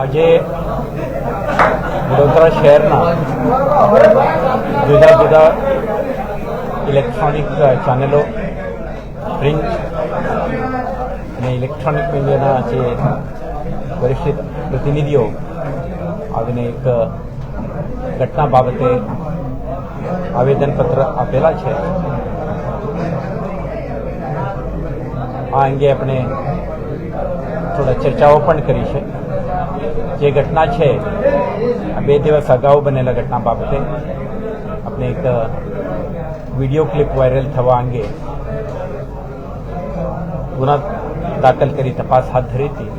આજે વડોદરા શહેરના જુદા જુદા ઇલેક્ટ્રોનિક ચેનલો, પ્રિન્ટ અને ઇલેક્ટ્રોનિક મીડિયાના જે વરિષ્ઠ પ્રતિનિધિઓ આવીને એક ઘટના બાબતે આવેદનપત્ર આપેલા છે. આ અંગે આપણે થોડા ચર્ચાઓ પણ કરી છે. જે ઘટના છે, આ બે દિવસ અગાઉ બનેલા ઘટના બાબતે આપણે એક વીડિયો ક્લિપ વાયરલ થવા અંગે ગુના દાખલ કરી તપાસ હાથ ધરી હતી.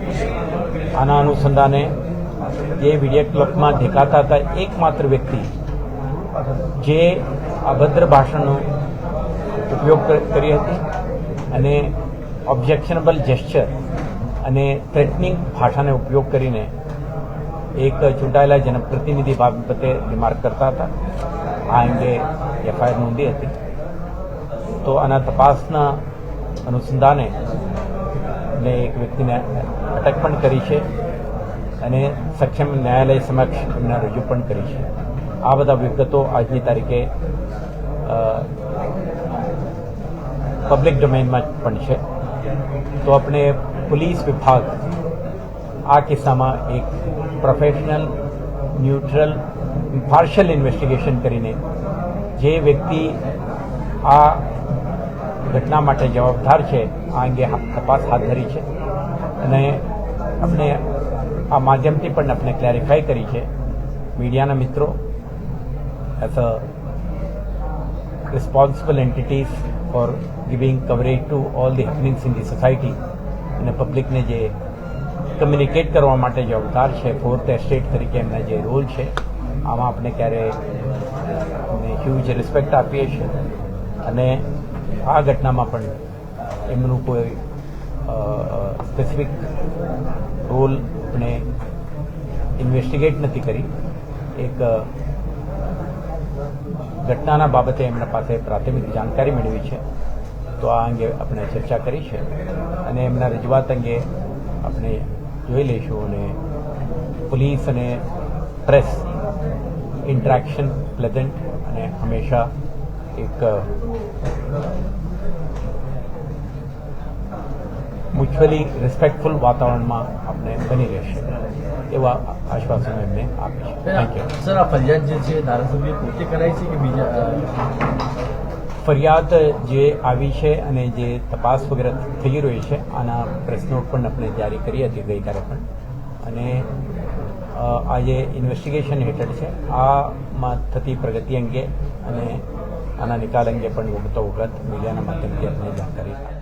આના અનુસંધાને જે વીડિયો ક્લિપમાં દેખાતા હતા, એકમાત્ર વ્યક્તિ જે અભદ્ર ભાષણનો ઉપયોગ કરી હતી અને ઓબ્જેક્શનેબલ જેસ્ચર અને થ્રેટનિંગ ભાષાનો ઉપયોગ કરીને એક ચૂંટાયેલા જનપ્રતિનિધિ બાબતે રિમાર્ક કરતા હતા. આ અંગે એફઆઈઆર નોંધી હતી. તો આના તપાસના અનુસંધાને ને એક વ્યક્તિને અટક પણ કરી છે અને સક્ષમ ન્યાયાલય સમક્ષ એમને રજૂ પણ કરી છે. આ બધા વિગતો આજની તારીખે પબ્લિક ડોમેનમાં પણ છે. તો આપણે પોલીસ વિભાગ આ કિસ્સામાં એક પ્રોફેશનલ ન્યુટ્રલ પાર્શિયલ ઇન્વેસ્ટિગેશન કરીને જે વ્યક્તિ આ ઘટના માટે જવાબદાર છે આ અંગે તપાસ હાથ ધરી છે અને આપણે આ માધ્યમથી પણ આપણે ક્લેરિફાઈ કરી છે મીડિયાના મિત્રો as a responsible entities for giving coverage to all the happenings in the society અને પબ્લિકને જે કમ્યુનિકેટ કરવા માટે જે અવતાર છે ફોર્થ એસ્ટેટ તરીકે એમના જે રોલ છે, આમાં આપણે ક્યારે હ્યુજ રિસ્પેક્ટ આપીએ છીએ. અને આ ઘટનામાં પણ એમનું કોઈ સ્પેસિફિક રોલ આપણે ઇન્વેસ્ટિગેટ નથી કરી. એક ઘટનાના બાબતે એમના પાસે પ્રાથમિક જાણકારી મેળવી છે. તો આ અંગે આપણે ચર્ચા કરી છે અને એમના રજૂઆત અંગે આપણે જોઈ લઈશું અને પોલીસ અને પ્રેસ ઇન્ટરેક્શન પ્લેઝન્ટ અને હંમેશા એક મ્યુચ્યુઅલી રિસ્પેક્ટફુલ વાતાવરણમાં આપણે બની રહેશે. એવા આશ્વાસનો એમને આપે છે થેન્ક યુ સર આ ફરિયાદ જે છે ધારાસભ્ય પોતે કરાય છે કે બીજા ફરિયાદ જે આવી છે અને જે તપાસ વગેરે થઈ રહી છે, આના પ્રશ્નો પણ આપણે જારી કરી હતી ગઈકાલે પણ. અને આ જે ઇન્વેસ્ટિગેશન હેઠળ છે, આમાં થતી પ્રગતિ અંગે અને આના નિકાલ અંગે પણ વિગતો વખત મીડિયાના માધ્યમથી આપણે જાણકારી